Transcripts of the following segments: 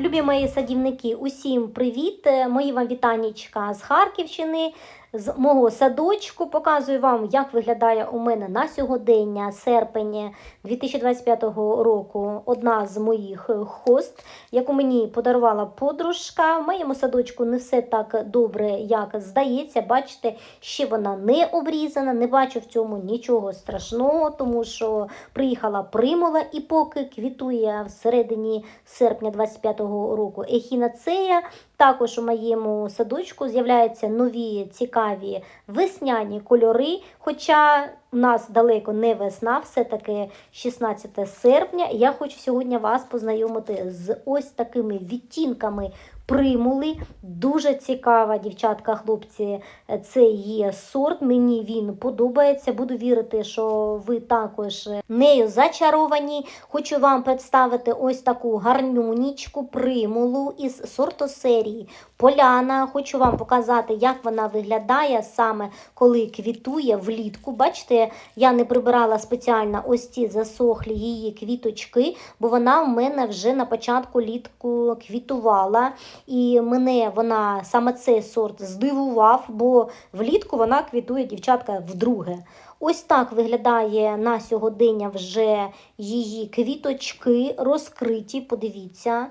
Любі мої садівники, усім привіт! Е, Мої вам вітанічка з Харківщини, з мого садочку. Показую вам, як виглядає у мене на сьогодення, серпень 2025 року, одна з моїх хост, яку мені подарувала подружка. В моєму садочку не все так добре, як здається. Бачите, ще вона не обрізана, не бачу в цьому нічого страшного, тому що приїхала примула і поки квітує всередині серпня 25-го року ехінацея. Також у моєму садочку з'являються нові цікаві весняні кольори. Хоча у нас далеко не весна, все-таки 16 серпня. Я хочу сьогодні вас познайомити з ось такими відтінками примули. Дуже цікава, дівчатка, хлопці, це є сорт. Мені він подобається. Буду вірити, що ви також нею зачаровані. Хочу вам представити ось таку гарнюнічку примулу із сортосерії Поляна. Хочу вам показати, як вона виглядає саме коли квітує влітку. Бачите, я не прибирала спеціально ось ці засохлі її квіточки, бо вона в мене вже на початку літку квітувала. І мене вона саме цей сорт здивував, бо влітку вона квітує дівчатка вдруге. Ось так виглядає на сьогодення вже її квіточки розкриті. Подивіться.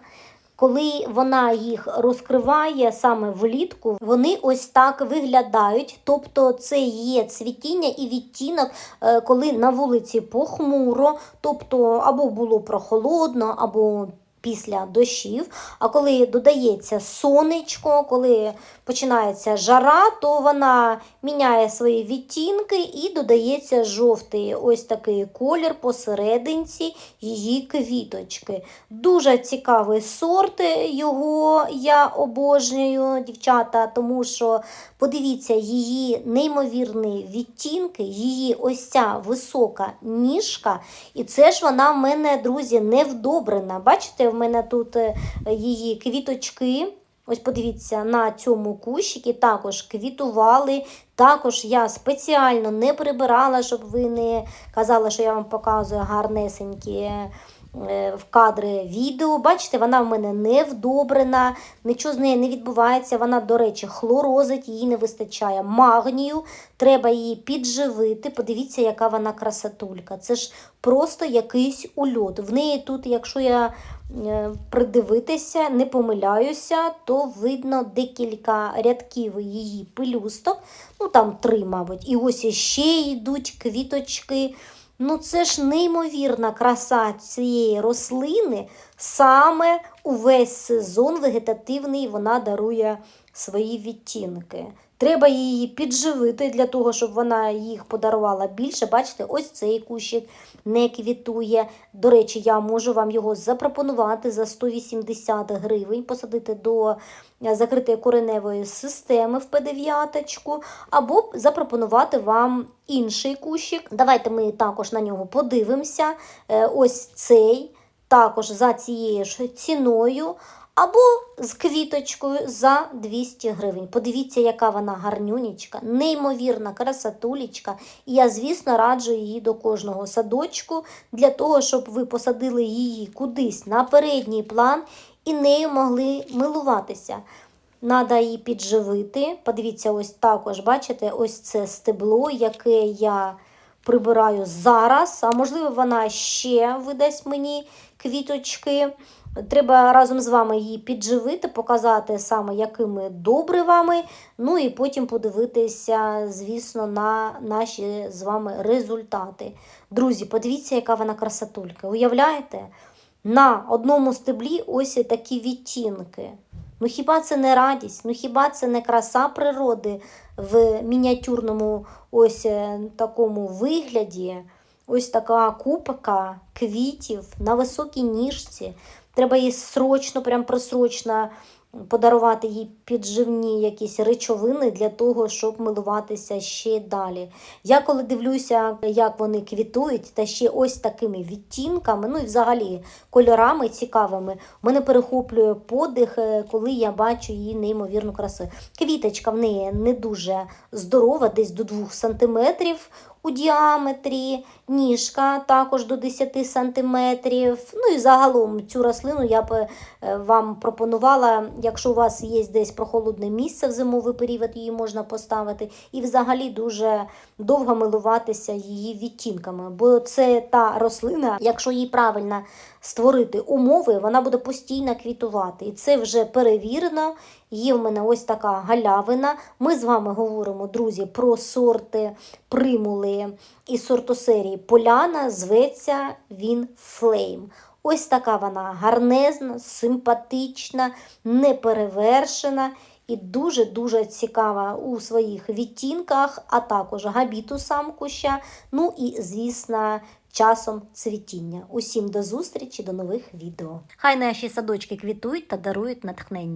Коли вона їх розкриває саме влітку, вони ось так виглядають. Тобто це є цвітіння і відтінок, е, коли на вулиці похмуро, тобто або було прохолодно, або після дощів. А коли додається сонечко, коли починається жара, то вона міняє свої відтінки і додається жовтий ось такий колір посерединці її квіточки. Дуже цікавий сорт, його я обожнюю, дівчата, тому що подивіться її неймовірні відтінки, її ось ця висока ніжка. І це ж вона в мене, друзі, не вдобрена. Бачите, в мене тут е, її квіточки. Ось подивіться, на цьому кущики також квітували. Також я спеціально не прибирала, щоб ви не казали, що я вам показую гарнесенькі в кадри відео. Бачите, вона в мене не вдобрена, нічого з нею не відбувається. Вона, до речі, хлорозить, їй не вистачає магнію. Треба її підживити. Подивіться, яка вона красотулька. Це ж просто якийсь ульот. В неї тут, якщо я е, придивитися, не помиляюся, то видно декілька рядків її пелюсток. Ну там три, мабуть. І ось іще йдуть квіточки. Ну, це ж неймовірна краса цієї рослини. Саме увесь сезон вегетативний вона дарує свої відтінки. Треба її підживити для того, щоб вона їх подарувала більше. Бачите, ось цей кущик не квітує. До речі, я можу вам його запропонувати за 180 гривень, посадити до закритої кореневої системи в П9, або запропонувати вам інший кущик. Давайте ми також на нього подивимося. Е, Ось цей, також за цією ж ціною. Або з квіточкою за 200 гривень. Подивіться, яка вона гарнюнічка, неймовірна красотулечка. І я, звісно, раджу її до кожного садочку для того, щоб ви посадили її кудись на передній план і нею могли милуватися. Надо її підживити. Подивіться, ось також, бачите, ось це стебло, яке я прибираю зараз. А можливо, вона ще видасть мені квіточки. Треба разом з вами її підживити, показати саме, якими добривами, ну і потім подивитися, звісно, на наші з вами результати. Друзі, подивіться, яка вона красотулька. Уявляєте? На одному стеблі ось такі відтінки. Ну хіба це не радість? Ну хіба це не краса природи в мініатюрному ось е, такому вигляді? Ось така купка квітів на високій ніжці. Треба їй срочно, прям просрочно подарувати їй підживні якісь речовини для того, щоб милуватися ще далі. Я коли дивлюся, як вони квітують, та ще ось такими відтінками, ну і взагалі кольорами цікавими, мене перехоплює подих, е, коли я бачу її неймовірну красу. Квіточка в неї не дуже здорова, десь до 2 см. У діаметрі, ніжка також до 10 см. Ну і загалом цю рослину я б е, вам пропонувала, якщо у вас є десь прохолодне місце в зимовий період, її можна поставити. І взагалі дуже довго милуватися її відтінками. Бо це та рослина, якщо її правильно створити умови, вона буде постійно квітувати. І це вже перевірено. Є в мене ось така галявина. Ми з вами говоримо, друзі, про сорти примули із сортосерії Поляна. Зветься він Флейм. Ось така вона гарнезна, симпатична, неперевершена і дуже-дуже цікава у своїх відтінках, а також габітусам куща. Ну і, звісно, часом цвітіння. Усім до зустрічі, до нових відео. Хай наші садочки квітують та дарують натхнення.